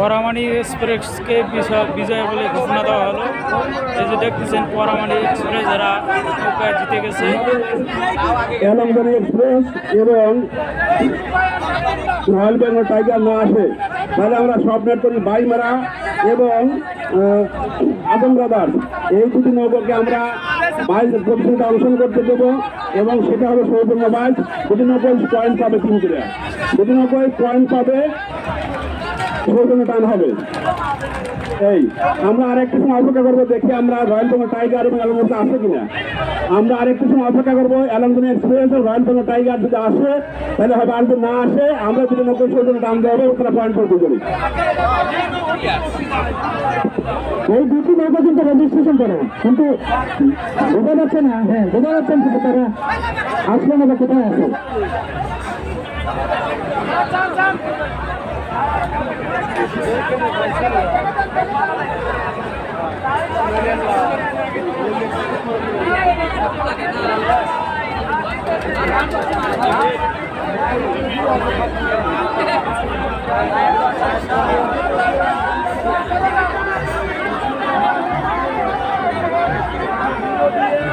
পরামানি এক্সপ্রেসকে বিজয় বলে ঘোষণা দেওয়া হলো। এই যে দেখতেছেন পরামানি এক্সপ্রেস যারা নৌকায় জিতে গেছে। এক্সপ্রেস এবং রয়্যাল বেঙ্গল টাইগার না আসে। তাহলে আমরা স্বপ্নের করি বাইমারা এবং আহ, আদম ব্রাদার্স এই দুটি নৌকাকে আমরা বাইশ প্রতিযোগিতা অনুসরণ করতে দেবো এবং সেটা হবে সৌজন্য বাইশ দুটি নৌকায় পয়েন্ট পাবে তিন করে। দুটি নৌকায় পয়েন্ট পাবে সৌজন্য টান হবে। এই, আমরা আরেকটু সময় অপেক্ষা করব, দেখি আমরা রয়্যাল বেঙ্গল টাইগার এবং মধ্যে আসে কিনা। আমরা আরেকটু সময় অপেক্ষা করব অ্যালমদন এক্সপ্রেস রয়্যাল বেঙ্গল টাইগার যদি আসে, তাহলে হবে আর না আসে, আমরা যদি নব্বই সৌজন্য টান দেওয়া হবে, ওখানে পয়েন্ট করতে পারি। এই দুটি নৌকা কিন্তু রেজিস্ট্রেশন করে। কিন্তু বোঝা যাচ্ছে না হ্যাঁ বোঝা যাচ্ছে না তারা আসলে না বা কোথায় আসে Yeah.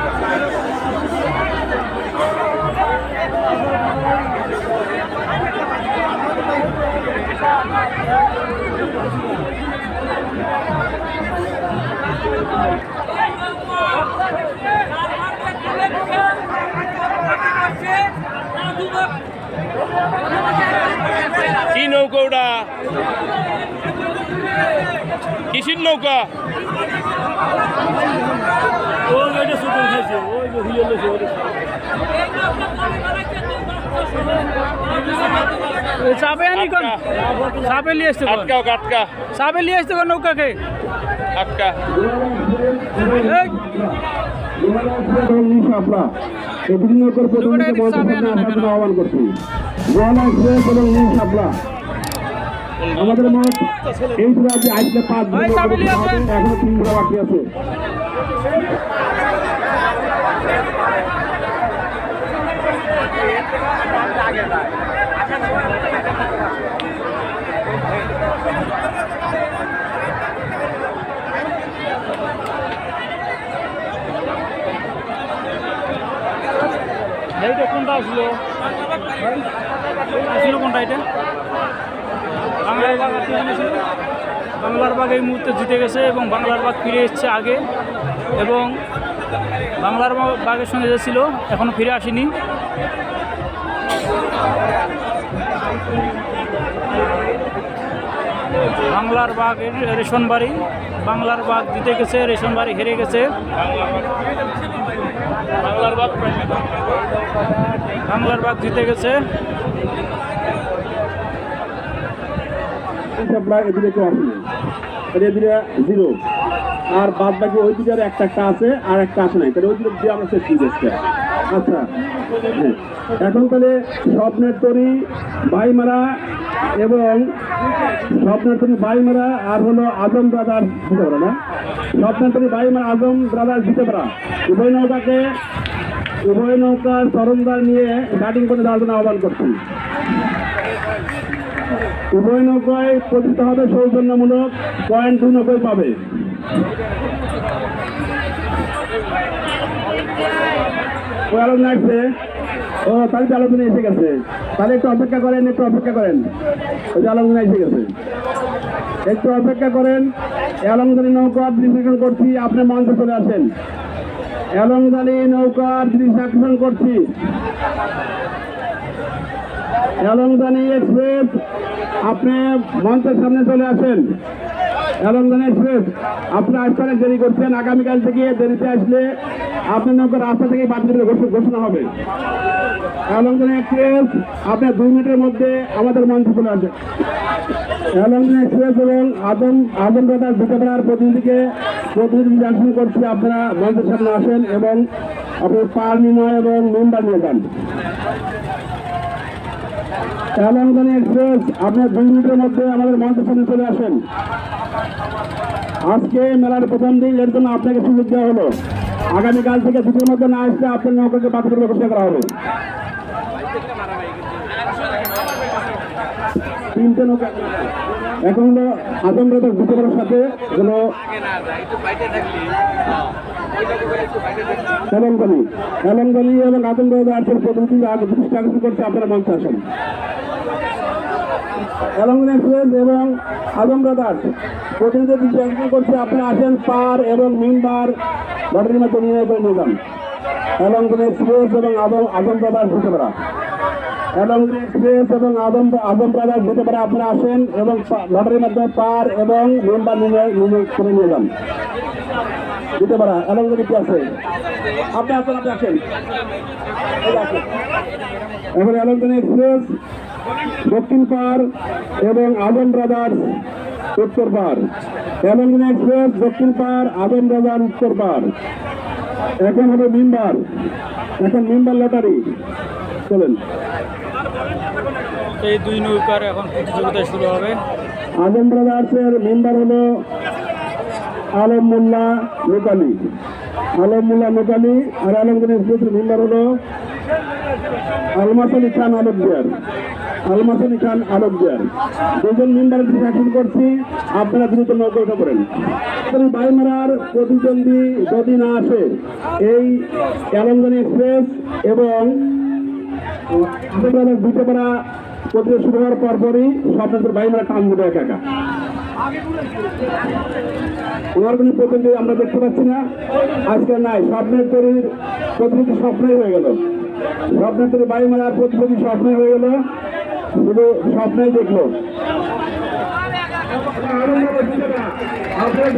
কি নৌকা ওটা? কিসির নৌকা? চাপে আনি কোন? চাপে নিয়ে আসতে কোন? আটকাও আটকা। চাপে নিয়ে আসতে কোন নৌকাকে? আটকা আহ্বান করছি। আমাদের মোট এই রাজ্যে আজকে পাঁচ এখনও তিন ঘোড়া বাকি আছে। এইটা কোনটা আসলো। আসলো কোনটা এটা? বাংলার ছিল? বাংলার বাগ এই মুহূর্তে জিতে গেছে এবং বাংলার বাগ ফিরে এসছে আগে। এবং বাংলার বা- বাগের সঙ্গে যে ছিল, এখনও ফিরে আসেনি। বাংলার বাঘ রেশন বাড়ি। বাংলার বাঘ জিতে গেছে, রেশন বাড়ি হেরে গেছে। বাংলার বাঘ জিতে গেছে। এদিকে কেউ আসেনি। এদিকে জিরো। আর বাদ বাকি ওই দিকের একটা একটা আছে, আর একটা আসে নাই। তাহলে ওই দিকে দিয়ে আমরা শেষ করে আচ্ছা হ্যাঁ। এখন তাহলে স্বপ্নের তরি বাইমারা এবং স্বপ্নের তরি বাইমারা আর হলো আজম ব্রাদার দিতে পারে না। স্বপ্নের বাইমারা আজম ব্রাদার দিতে পারা উভয় নৌকাকে, উভয় নৌকার সরঞ্জাম নিয়ে ব্যাটিং করে যাওয়ার জন্য আহ্বান করছি উভয় নৌকায় প্রতিষ্ঠা হবে সৌজন্যমূলক পয়েন্ট দু নৌকায় পাবে। ও আলোচনা আসছে ও, তাহলে আলোচনা এসে গেছে। তাহলে একটু অপেক্ষা করেন, একটু অপেক্ষা করেন। ওই যে আলোচনা এসে গেছে। একটু অপেক্ষা করেন। এলমদানি নৌকার ডিসিশন করছি, আপনি মঞ্চে চলে আসেন। এলমদানি নৌকার ডিসিশন করছি। এলমদানি এক্সপ্রেস আপনি মঞ্চের সামনে চলে আসেন। এলমদানি এক্সপ্রেস আপনি আসতে দেরি করছেন। আগামীকাল থেকে দেরিতে আসলে আপনার নৌকা রাস্তা থেকে বাতিল ঘোষণা হবে। এলমদানি এক্সপ্রেস, আপনার দুই মিনিটের মধ্যে আমাদের মঞ্চে চলে আসেন এলমদানি এক্সপ্রেস এবং আদম আদম দাদার দুটোপাড়ার প্রতিনিধিকে প্রতিনিধি জানশন করছি। আপনারা মঞ্চের সামনে আসেন এবং আপনার পার নির্ণয় এবং মেম্বার নিয়ে যান। তেলেঙ্গানা এক্সপ্রেস আপনার দুই মিনিটের মধ্যে আমাদের মঞ্চের সামনে চলে আসেন। আজকে মেলার প্রথম দিন, এর জন্য আপনাকে সুযোগ দেওয়া হলো। আগামীকাল থেকে দুটোর মধ্যে না আসলে আপনার নৌকাকে বাতিল করে ঘোষণা করা হবে। তিনটে এখন হলো আজমরাদার দুটোবার সাথে হলো এলমগলি এলমগলি এবং আজমরাদা আর্থের প্রতিনিধি দৃষ্টি আকর্ষণ করছে, আপনারা মঞ্চে আসেন। এক্সপ্রেস এবং আজমরাদার প্রতিনিধি দৃষ্টি আকর্ষণ করছে, আপনারা আসেন পার এবং মিনবার লটারির মধ্যে নিয়ে যান। এলমগলি এক্সপ্রেস এবং আজম আজমরাদার হতে পারা। এলমগিরি এক্সপ্রেস এবং আদম আদম ব্রাদার হতে পারে আপনারা আসেন এবং লটারির মাধ্যমে পার এবং মেম্বার নিয়ে করে নিয়ে যান। দিতে পারা। এলমগিরি কি আছে আপনি আসেন আপনি আসেন। এক্সপ্রেস দক্ষিণ পার এবং আদম ব্রাদার্স উত্তর পার। এলমগিরি এক্সপ্রেস দক্ষিণ পার, আদম ব্রাদার উত্তর পার। এখন হবে মেম্বার এখন মেম্বার লটারি চলেন। এই দুই নৌকার এখন প্রতিযোগিতা শুরু হবে। আজম ব্রাদার্সের মেম্বার হলো আলম মোল্লা নোকালি আলম মোল্লা নোকালি আর আলমগীর এক্সপ্রেসের মেম্বার হলো আলমাস আলী খান আলমদিয়ার আলমাস আলী খান আলমদিয়ার দুজন মেম্বারের শাসন করছি, আপনারা দ্রুত উঠে পড়েন। বাইমারার প্রতিদ্বন্দ্বী যদি না আসে, এই আলমগীর এক্সপ্রেস এবং দুটো পাড়া প্রতিযোগিতা শুরু হওয়ার পরপরই স্বপ্নের বাইরে টান দেবে একা একা। ওনার কোনো প্রতিনিধি আমরা দেখতে পাচ্ছি না। আজকে নাই, স্বপ্নের তৈরির প্রতিনিধি স্বপ্নই হয়ে গেল। স্বপ্নের তৈরি বাড়ি মারার প্রতিনিধি স্বপ্নই হয়ে গেল। শুধু স্বপ্নই দেখল। আপনারা